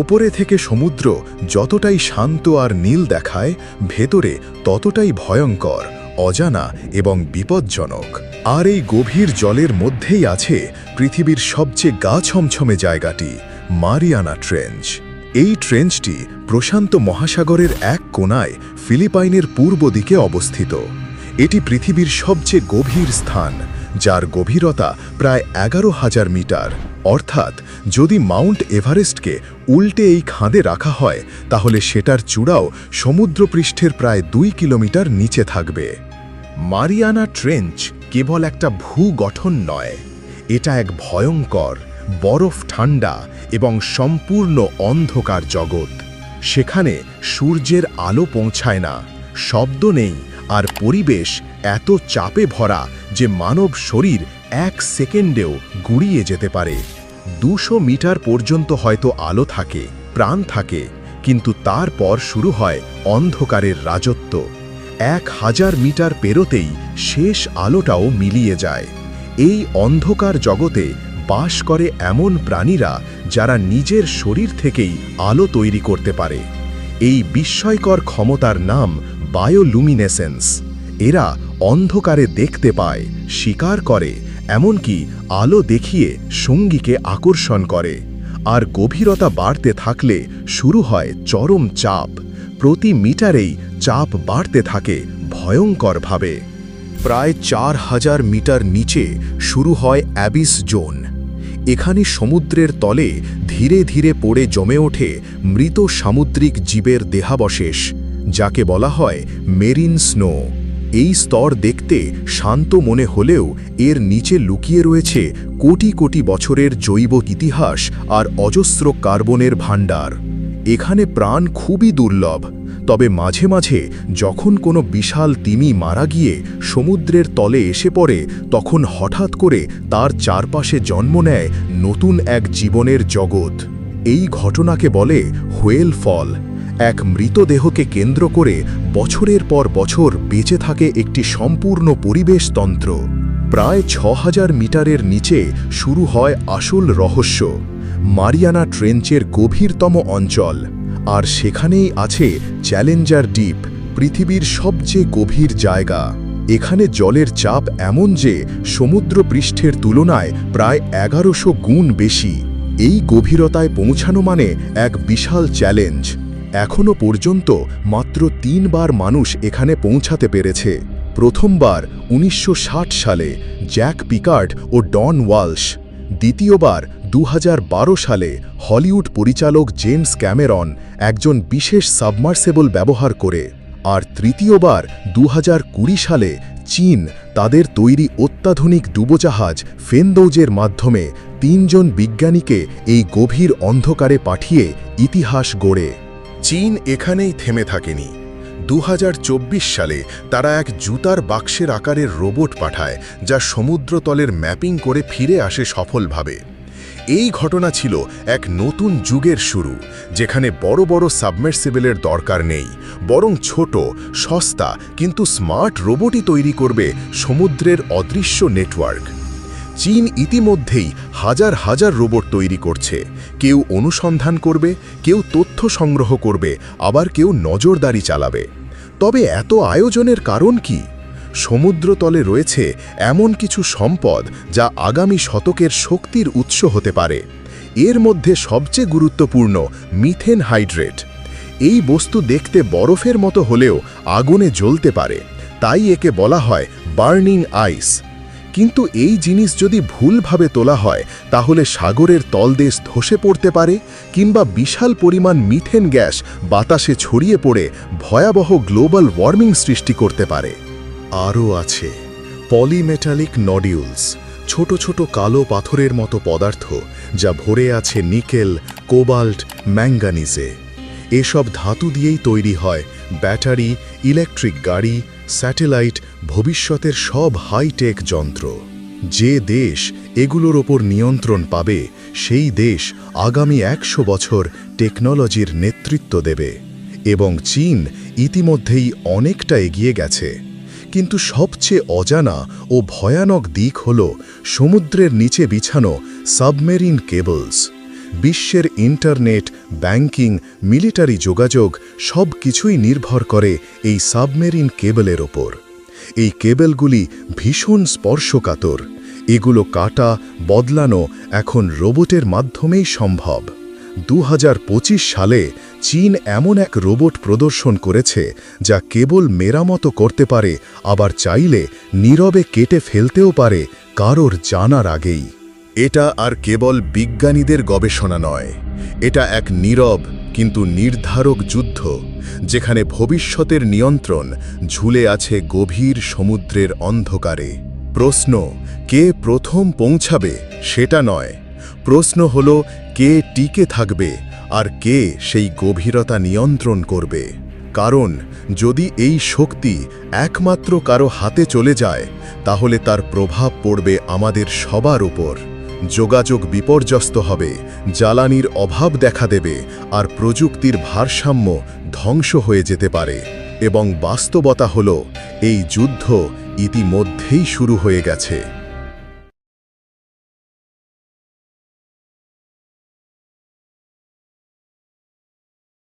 ওপরে থেকে সমুদ্র যতটাই শান্ত আর নীল দেখায়, ভেতরে ততটাই ভয়ঙ্কর, অজানা এবং বিপজ্জনক। আর এই গভীর জলের মধ্যেই আছে পৃথিবীর সবচেয়ে গা ছমছমে জায়গাটি, মারিয়ানা ট্রেঞ্চ। এই ট্রেঞ্চটি প্রশান্ত মহাসাগরের এক কোণায় ফিলিপাইনের পূর্ব দিকে অবস্থিত। এটি পৃথিবীর সবচেয়ে গভীর স্থান, যার গভীরতা প্রায় এগারো হাজার মিটার। অর্থাৎ যদি মাউন্ট এভারেস্টকে উল্টে এই খাঁদে রাখা হয়, তাহলে সেটার চূড়াও সমুদ্রপৃষ্ঠের প্রায় দুই কিলোমিটার নিচে থাকবে। মারিয়ানা ট্রেঞ্চ কেবল একটা ভূ গঠন নয়, এটা এক ভয়ঙ্কর, বরফ ঠান্ডা এবং সম্পূর্ণ অন্ধকার জগৎ। সেখানে সূর্যের আলো পৌঁছায় না, শব্দ নেই আর পরিবেশ এত চাপে ভরা যে মানব শরীর এক সেকেন্ডেও গুড়িয়ে যেতে পারে। দুশো মিটার পর্যন্ত হয়তো আলো থাকে, প্রাণ থাকে, কিন্তু তারপর শুরু হয় অন্ধকারের রাজত্ব। এক হাজার মিটার পেরোতেই শেষ আলোটাও মিলিয়ে যায়। এই অন্ধকার জগতে বাস করে এমন প্রাণীরা যারা নিজের শরীর থেকেই আলো তৈরি করতে পারে। এই বিস্ময়কর ক্ষমতার নাম বায়োলুমিনেসেন্স। এরা অন্ধকারে দেখতে পায়, শিকার করে, এমনকি আলো দেখিয়ে সঙ্গীকে আকর্ষণ করে। আর গভীরতা বাড়তে থাকলে শুরু হয় চরম চাপ। প্রতি মিটারেই চাপ বাড়তে থাকে ভয়ঙ্করভাবে। প্রায় চার হাজার মিটার নিচে শুরু হয় অ্যাবিস জোন। এখানে সমুদ্রের তলে ধীরে ধীরে পড়ে জমে ওঠে মৃত সামুদ্রিক জীবের দেহাবশেষ। যাকে বলা হয় মেরিন স্নো। এই স্তর দেখতে শান্ত মনে হলেও এর নিচে লুকিয়ে রয়েছে কোটি কোটি বছরের জৈব ইতিহাস আর অজস্র কার্বনের ভাণ্ডার। এখানে প্রাণ খুবই দুর্লভ। তবে মাঝে মাঝে যখন কোনো বিশাল তিমি মারা গিয়ে সমুদ্রের তলে এসে পড়ে, তখন হঠাৎ করে তার চারপাশে জন্ম নেয় নতুন এক জীবনের জগৎ। এই ঘটনাকে বলে হোয়েল ফল। এক মৃতদেহকে কেন্দ্র করে বছরের পর বছর বেঁচে থাকে একটি সম্পূর্ণ পরিবেশতন্ত্র প্রায় ছ মিটারের নিচে শুরু হয় আসল রহস্য, মারিয়ানা ট্রেঞ্চের গভীরতম অঞ্চল, আর সেখানেই আছে চ্যালেঞ্জার ডিপ পৃথিবীর সবচেয়ে গভীর জায়গা। এখানে জলের চাপ এমন যে সমুদ্র পৃষ্ঠের তুলনায় প্রায় এগারোশো গুণ বেশি। এই গভীরতায় পৌঁছানো মানে এক বিশাল চ্যালেঞ্জ। এখনও পর্যন্ত মাত্র তিনবার মানুষ এখানে পৌঁছাতে পেরেছে। প্রথমবার উনিশশো ষাট সালে জ্যাক পিকার্ড ও ডন ওয়ালশ। দ্বিতীয়বার দু হাজার বারো সালে হলিউড পরিচালক জেমস ক্যামেরন একজন বিশেষ সাবমার্সেবল ব্যবহার করে। আর তৃতীয়বার দু হাজার কুড়ি সালে চীন তাদের তৈরি অত্যাধুনিক ডুবোজাহাজ ফেনদৌজের মাধ্যমে তিনজন বিজ্ঞানীকে এই গভীর অন্ধকারে পাঠিয়ে ইতিহাস গড়ে। চীন এখানেই থেমে থাকেনি। দু হাজার চব্বিশ সালে তারা এক জুতার বাক্সের আকারের রোবট পাঠায়, যা সমুদ্রতলের ম্যাপিং করে ফিরে আসে সফলভাবে। এই ঘটনা ছিল এক নতুন যুগের শুরু, যেখানে বড় বড় সাবমের্সিবলের দরকার নেই, বরং ছোট, সস্তা, কিন্তু স্মার্ট রোবটই তৈরি করবে সমুদ্রের অদৃশ্য নেটওয়ার্ক। চীন ইতিমধ্যেই হাজার হাজার রোবট তৈরি করছে। কেউ অনুসন্ধান করবে, কেউ তথ্য সংগ্রহ করবে, আবার কেউ নজরদারি চালাবে। তবে এত আয়োজনের কারণ কি? সমুদ্রতলে রয়েছে এমন কিছু সম্পদ যা আগামী শতকের শক্তির উৎস হতে পারে। এর মধ্যে সবচেয়ে গুরুত্বপূর্ণ মিথেন হাইড্রেট। এই বস্তু দেখতে বরফের মতো হলেও আগুনে জ্বলতে পারে। তাই একে বলা হয় বার্নিং আইস। কিন্তু এই জিনিস যদি ভুলভাবে তোলা হয়, তাহলে সাগরের তলদেশ ধসে পড়তে পারে, কিংবা বিশাল পরিমাণ মিথেন গ্যাস বাতাসে ছড়িয়ে পড়ে ভয়াবহ গ্লোবাল ওয়ার্মিং সৃষ্টি করতে পারে। আরও আছে, পলিমেটালিক নডিউলস, ছোট ছোট কালো পাথরের মতো পদার্থ যা ভরে আছে নিকেল, কোবাল্ট, ম্যাঙ্গানিজে। এসব ধাতু দিয়েই তৈরি হয় ব্যাটারি, ইলেকট্রিক গাড়ি, স্যাটেলাইট, ভবিষ্যতের সব হাইটেক যন্ত্র। যে দেশ এগুলোর ওপর নিয়ন্ত্রণ পাবে, সেই দেশ আগামী একশো বছর টেকনোলজির নেতৃত্ব দেবে। এবং চীন ইতিমধ্যেই অনেকটা এগিয়ে গেছে। কিন্তু সবচেয়ে অজানা ও ভয়ানক দিক হল সমুদ্রের নিচে বিছানো সাবমেরিন কেবলস। বিশ্বের ইন্টারনেট, ব্যাংকিং, মিলিটারি যোগাযোগ সব কিছুই নির্ভর করে এই সাবমেরিন কেবলের ওপর। এই কেবলগুলি ভীষণ স্পর্শকাতর। এগুলো কাটা, বদলানো এখন রোবটের মাধ্যমেই সম্ভব। দু হাজার পঁচিশ সালে চীন এমন এক রোবট প্রদর্শন করেছে যা কেবল মেরামতো করতে পারে, আবার চাইলে নীরবে কেটে ফেলতেও পারে কারোর জানার আগেই। এটা আর কেবল বিজ্ঞানীদের গবেষণা নয়। এটা এক নীরব কিন্তু নির্ধারক যুদ্ধ, যেখানে ভবিষ্যতের নিয়ন্ত্রণ ঝুলে আছে গভীর সমুদ্রের অন্ধকারে। প্রশ্ন, কে প্রথম পৌঁছাবে? সেটা নয়। প্রশ্ন হল, কে টিকে থাকবে? আর কে সেই গভীরতা নিয়ন্ত্রণ করবে? কারণ, যদি এই শক্তি একমাত্র কারও হাতে চলে যায়, তাহলে তার প্রভাব পড়বে আমাদের সবার উপর। যোগাযোগ বিপর্যস্ত হবে, জ্বালানির অভাব দেখা দেবে আর প্রযুক্তির ভারসাম্য ধ্বংস হয়ে যেতে পারে। এবং বাস্তবতা হল, এই যুদ্ধ ইতিমধ্যেই শুরু হয়ে গেছে।